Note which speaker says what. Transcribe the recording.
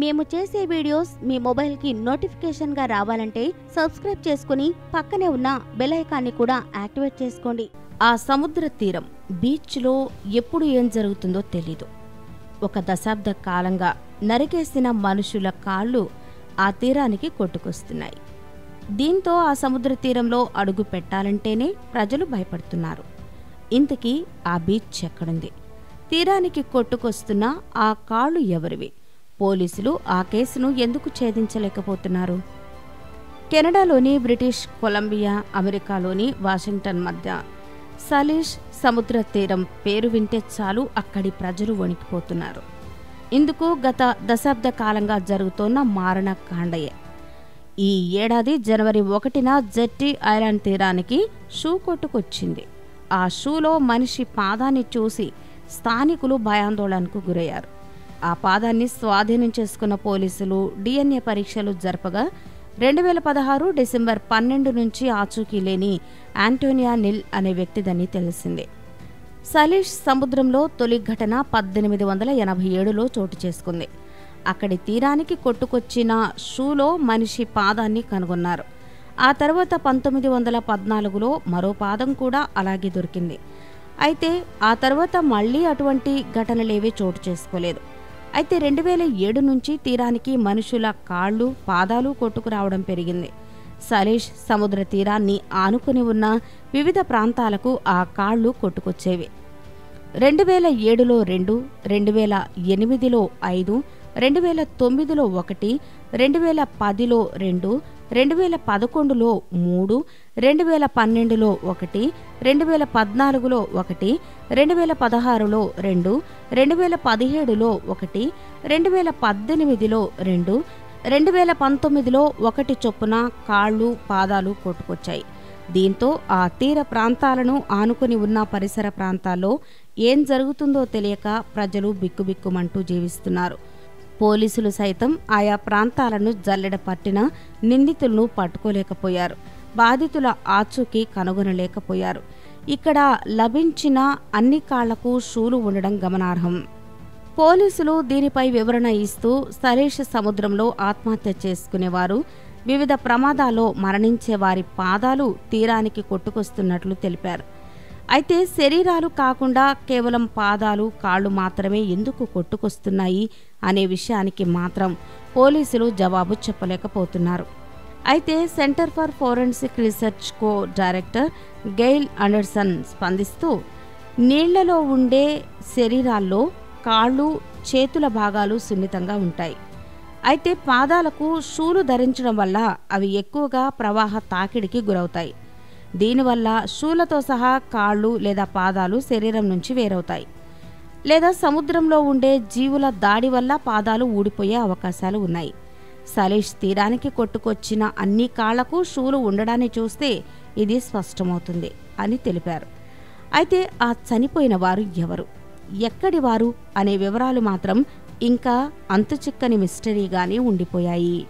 Speaker 1: మేము చేసే వీడియోస్ మీ మొబైల్కి నోటిఫికేషన్గా రావాలంటే సబ్స్క్రైబ్ చేసుకుని పక్కనే ఉన్న బెల్ ఐకాన్ని కూడా యాక్టివేట్ చేసుకోండి. ఆ సముద్ర తీరం బీచ్లో ఎప్పుడు ఏం జరుగుతుందో తెలీదు. ఒక దశాబ్ద కాలంగా నరికేసిన మనుషుల కాళ్ళు ఆ తీరానికి కొట్టుకొస్తున్నాయి. దీంతో ఆ సముద్ర తీరంలో అడుగు పెట్టాలంటేనే ప్రజలు భయపడుతున్నారు. ఇంతకీ ఆ బీచ్ ఎక్కడుంది? తీరానికి కొట్టుకొస్తున్న ఆ కాళ్ళు ఎవరివి? పోలీసులు ఆ కేసును ఎందుకు ఛేదించలేకపోతున్నారు? కెనడాలోని బ్రిటిష్ కొలంబియా అమెరికాలోని వాషింగ్టన్ మధ్య సలీష్ సముద్ర తీరం పేరు వింటే చాలు అక్కడి ప్రజలు వణికిపోతున్నారు. ఇందుకు గత దశాబ్ద కాలంగా జరుగుతోన్న మారణ కాండయే ఈ ఏడాది జనవరి ఒకటిన జెట్టి ఐలాండ్ తీరానికి షూ కొట్టుకొచ్చింది. ఆ షూలో మనిషి పాదాన్ని చూసి స్థానికులు భయాందోళనకు గురయ్యారు. ఆ పాదాన్ని స్వాధీనం చేసుకున్న పోలీసులు డిఎన్ఏ పరీక్షలు జరపగా రెండు వేల పదహారు డిసెంబర్ పన్నెండు నుంచి ఆచూకీ లేని ఆంటోనియా నిల్ అనే వ్యక్తిదని తెలిసింది. సలీష్ సముద్రంలో తొలి ఘటన పద్దెనిమిది వందల ఎనభై ఏడులో చోటు చేసుకుంది. అక్కడి తీరానికి కొట్టుకొచ్చిన షూలో మనిషి పాదాన్ని కనుగొన్నారు. ఆ తర్వాత పంతొమ్మిది వందల పద్నాలుగులో మరో పాదం కూడా అలాగే దొరికింది. అయితే ఆ తర్వాత మళ్ళీ అటువంటి ఘటనలేవీ చోటు చేసుకోలేదు. అయితే రెండు వేల ఏడు నుంచి తీరానికి మనుషుల కాళ్ళు పాదాలు కొట్టుకురావడం పెరిగింది. సలేష్ సముద్ర తీరాన్ని ఆనుకుని ఉన్న వివిధ ప్రాంతాలకు ఆ కాళ్ళు కొట్టుకొచ్చేవి. రెండు వేల ఏడులో రెండు రెండు వేల ఎనిమిదిలో ఐదు రెండు వేల తొమ్మిదిలో ఒకటి రెండు వేల పదిలో రెండు రెండు వేల పదకొండులో మూడు రెండు వేల పన్నెండులో ఒకటి రెండు వేల పద్నాలుగులో ఒకటి రెండు వేల పదహారులో రెండు రెండు వేల పదిహేడులో ఒకటి రెండు వేల పద్దెనిమిదిలో రెండు రెండు వేల పంతొమ్మిదిలో ఒకటి చొప్పున కాళ్ళు పాదాలు కొట్టుకొచ్చాయి. దీంతో ఆ తీర ప్రాంతాలను ఆనుకుని ఉన్న పరిసర ప్రాంతాల్లో ఏం జరుగుతుందో తెలియక ప్రజలు బిక్కుబిక్కుమంటూ జీవిస్తున్నారు. పోలీసులు సైతం ఆయా ప్రాంతాలను జల్లెడ పట్టిన నిందితులను పట్టుకోలేకపోయారు. బాధితుల ఆచూకీ కనుగొనలేకపోయారు. ఇక్కడ లభించిన అన్ని కాళ్ళకు షూలు ఉండడం గమనార్హం. పోలీసులు దీనిపై వివరణ ఇస్తూ సరేష్ సముద్రంలో ఆత్మహత్య చేసుకునేవారు. వివిధ ప్రమాదాల్లో మరణించే వారి పాదాలు తీరానికి కొట్టుకొస్తున్నట్లు తెలిపారు. అయితే శరీరాలు కాకుండా కేవలం పాదాలు కాళ్ళు మాత్రమే ఎందుకు కొట్టుకొస్తున్నాయి అనే విషయానికి మాత్రం పోలీసులు జవాబు చెప్పలేకపోతున్నారు. అయితే centre for forensic research co director Gail Anderson స్పందిస్తూ నీళ్ళలో ఉండే శరీరాల్లో కాళ్ళు చేతుల భాగాలు సున్నితంగా ఉంటాయి. అయితే పాదాలకు షూలు ధరించడం వల్ల అవి ఎక్కువగా ప్రవాహ తాకిడికి గురవుతాయి. దీనివల్ల షూలతో సహా కాళ్ళు లేదా పాదాలు శరీరం నుంచి వేరవుతాయి. లేదా సముద్రంలో ఉండే జీవుల దాడి వల్ల పాదాలు ఊడిపోయే అవకాశాలు ఉన్నాయి. సలీష్ తీరానికి కొట్టుకొచ్చిన అన్ని కాళ్ళకు షూలు ఉండడాన్ని చూస్తే ఇది స్పష్టమవుతుంది అని తెలిపారు. అయితే ఆ చనిపోయిన వారు ఎవరు? ఎక్కడి వారు? అనే వివరాలు మాత్రం ఇంకా అంతుచిక్కని మిస్టరీగానే ఉండిపోయాయి.